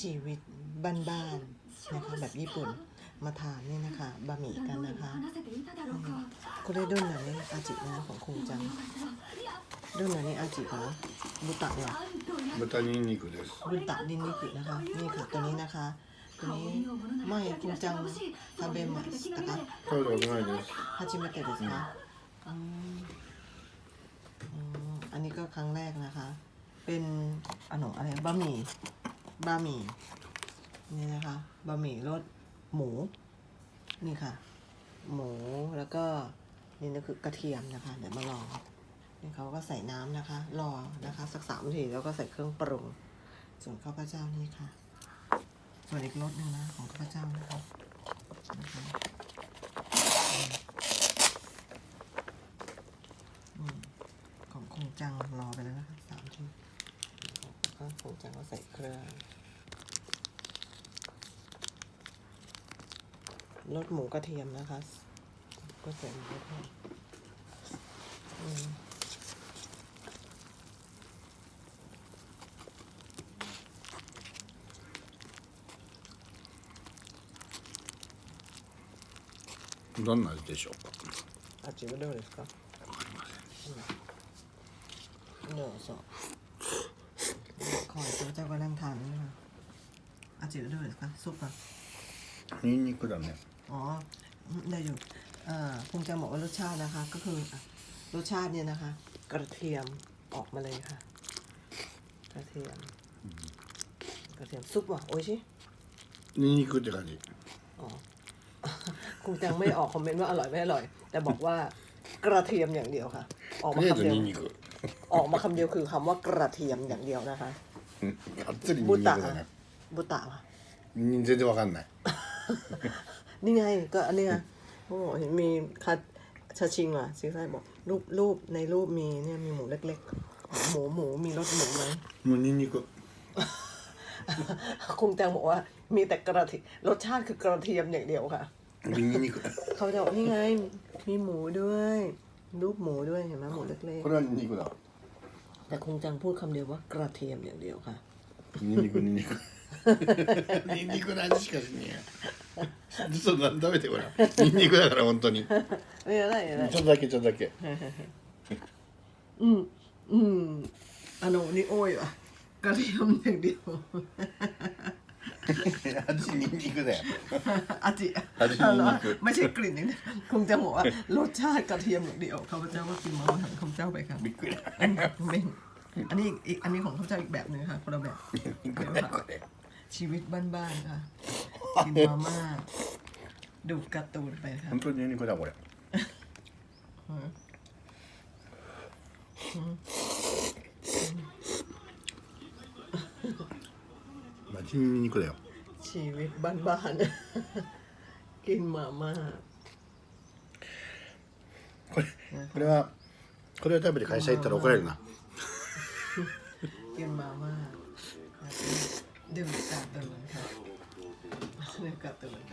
ชีวิตบ้านๆนะคะแบบญี่ปุ่นมาทานนี่นะคะบะหมี่กันนะคะ 話せていただろうかこれどんなね味なของคุณจังどんなね味かなบุตะเนี่ย 豚ニンニクです บุตะนินนิกินะคะ นี่ค่ะตัวนี้นะคะ ตัวนี้ไม่คุณจัง食べましたか食べたことないです初めてですかอืมอืมอันนี้ก็ครั้งแรกนะคะ เป็นอันนอะไรบะหมี่ บะหมี่นี่นะคะบะหมี่รสหมู นี่ค่ะ หมูแล้วก็นี่ก็คือกระเทียมนะคะ เดี๋ยวมาลองนี่เขาก็ใส่น้ำนะคะ รอนะคะ สักสามนาทีแล้วก็ใส่เครื่องปรุง ส่วนข้าวพเจ้านี่ค่ะ ส่วนอีกรสหนึ่งนะของข้าพเจ้านะคะของคงจังรอไปแล้วนะคะสามทีแล้ว ก็คงจังก็ใส่เครื่องรสหมูกระเทียมนะคะ ก็ใส่หมูกระเทียมอืม どんな味でしょうか味はどうですかどうぞขอเจ้า เจ้าก็นั่งทานนี่นะอาจิはどうですかซุปอ่ะ ニンニクだね อ๋อ ได้อยู่เอ่อคงจะบอกว่ารสชาตินะคะ ก็คืออ่ะรสชาติเนี่ยนะคะ กระเทียมออกมาเลยค่ะ กระเทียม กระเทียมซุปว่ะโอ้ยชิ ニンニクって感じ อ๋อ คงจังไม่ออกคอมเมนต์ว่าอร่อยไม่อร่อย แต่บอกว่ากระเทียมอย่างเดียวค่ะ ออก と มา りあえ คำ ず เดียว ニンニク ออกมาคำเดียวคือคำว่ากระเทียมอย่างเดียวนะคะ うん がっつりニン บุ ニク ตะ だね บุตะว่ะ うん全然わかんない นี่ไงก็อันเนี้ยโอ้เห็นมีคัดชาชิงว่ะซีไซบอกรูปรูปในรูปมีเนี่ยมีหมูเล็กๆ หมูหมูมีรสหมูไหม もうニンニク คงแตงบอกว่ามีแต่กระเทียมรสชาติคือกระเทียมอย่างเดียวค่ะ ニンニク เขาจะบอกนี่ไง มีหมูด้วย รูปหมูด้วยเห็นไหมหมูเล็ก これはニンニクだ ๆ แต่คงจังพูดคำเดียวว่ากระเทียมอย่างเดียวค่ะ ニンニクニンニクニンニクの味しかしねえよちょっと食べてごらんニンニクだから本当に ไม่อะไรอะไร ちょっとだけちょっとだけ อืมอืมอันโนนี่โอ้ยว่ะกระเทียมอย่างเดียว 味ニンニクだよ อาจิ อาจินินนิกุ ไม่ใช่กลิ่นอย่างเดียวคงจะบอกว่ารสชาติกระเทียมอย่างเดียวข้าพเจ้าก็กินมาอาหารข้าพเจ้าไปค่ะ びっくり อันนี้ไม่อันนี้อีกอันนี้ของข้าพเจ้าอีกแบบหนึ่งค่ะคนละแบบ これこれ ชีวิตบ้านๆค่ะ กินมาม่าดูการ์ตูนไปค่ะ 本当にニンニクだこれ マジニンニクだよ ชีวิตบ้านๆ กินมาม่า これこれはこれを食べて会社行ったら怒られるな กินมาม่าดูการ์ตูนค่ะดูการ์ตูนไป